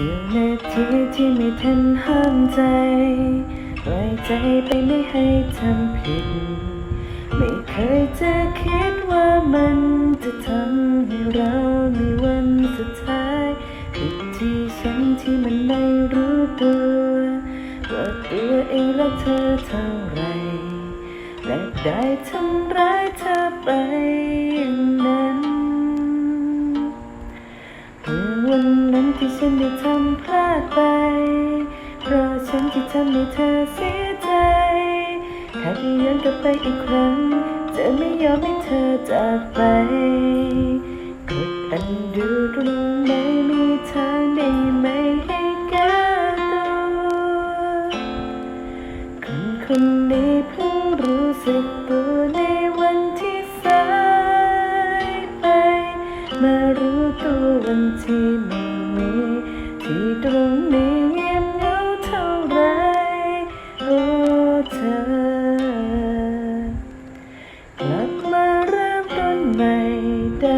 สียวนาทีที่ไม่ทันห้ามใจปล่อยใจไปไม่ให้ทำผิด ไม่เคยจะคิดว่ามันจะทำให้เรามีวันสุดท้ายผิดที่ฉันที่มันไม่รู้ตัวว่าตัวเองรักเธอเท่าไรและได้ทำร้ายเธอไปอย่างนั้น วันนั้นที่ฉันได้ทำพลาดไป เพราะฉันที่ทำให้เธอเสียใจ ถ้าได้ย้อนกลับไปอีกครั้ง จะไม่ยอมให้เธอจากไปกดอันดูตรงไม่มีทางได้ไหมให้แก้ตัวคนคนนี้เพิ่งรู้สึกตัว มารู้ตัววันที่ไม่มีที่ตรงนี้เงียบเหงาเท่าไรโอ้เธอกลับมาเริ่มต้นใหม่ได้